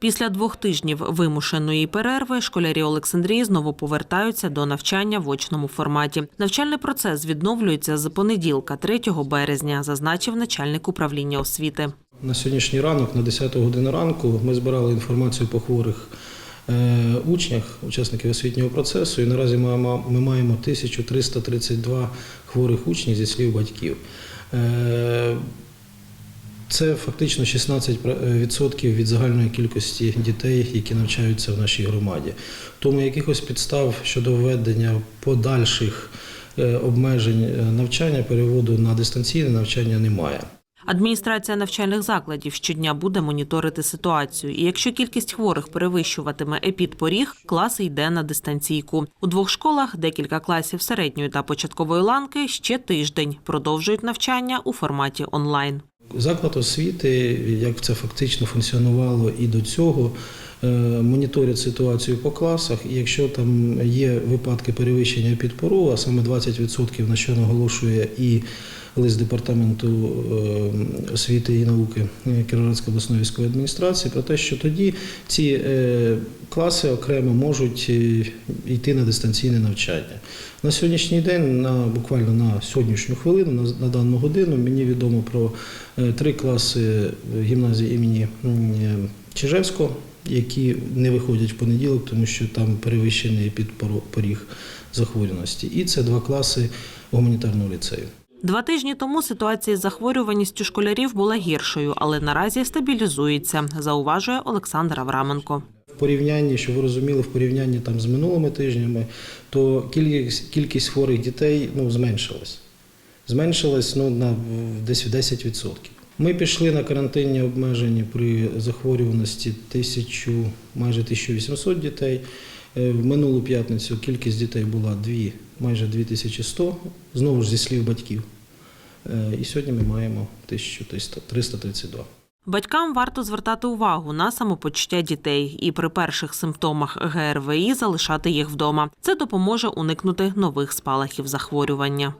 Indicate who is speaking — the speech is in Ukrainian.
Speaker 1: Після двох тижнів вимушеної перерви школярі Олександрії знову повертаються до навчання в очному форматі. Навчальний процес відновлюється з понеділка, 3 березня, зазначив начальник управління освіти.
Speaker 2: На сьогоднішній ранок, на 10 годину ранку, ми збирали інформацію по хворих е, учнях, учасників освітнього процесу, і наразі ми маємо, ми маємо 1332 хворих учнів зі слів батьків. Е, Це фактично 16% від загальної кількості дітей, які навчаються в нашій громаді. Тому якихось підстав щодо введення подальших е, обмежень е, навчання, переводу на дистанційне навчання немає.
Speaker 1: Адміністрація навчальних закладів щодня буде моніторити ситуацію. І якщо кількість хворих перевищуватиме епідпоріг, клас йде на дистанційку. У двох школах декілька класів середньої та початкової ланки ще тиждень продовжують навчання у форматі онлайн.
Speaker 2: Заклад освіти, як це фактично функціонувало і до цього, моніторять ситуацію по класах. І якщо там є випадки перевищення підпору, а саме 20%, на що наголошує і лист департаменту е, освіти і науки е, Кіровоградської обласної військової адміністрації, про те, що тоді ці е, класи окремо можуть е, йти на дистанційне навчання. На сьогоднішній день, на буквально на сьогоднішню хвилину, на, на дану годину, мені відомо про е, три класи гімназії імені е, Чижевського, які не виходять в понеділок, тому що там перевищений підпоріг захворюваності. І це два класи гуманітарного ліцею.
Speaker 1: Два тижні тому ситуація з захворюваністю школярів була гіршою, але наразі стабілізується, зауважує Олександр Авраменко.
Speaker 2: В порівнянні, щоб ви розуміли, в порівнянні там з минулими тижнями, то кількість, кількість хворих дітей ну, зменшилась. Зменшилась ну, на десь в 10%. Ми пішли на карантинні обмеження при захворюваності тисячу, майже 1800 дітей. Е, В минулу п'ятницю кількість дітей була 2, майже 2100, знову ж зі слів батьків. Е, І сьогодні ми маємо 1332.
Speaker 1: Батькам варто звертати увагу на самопочуття дітей і при перших симптомах ГРВІ залишати їх вдома. Це допоможе уникнути нових спалахів захворювання.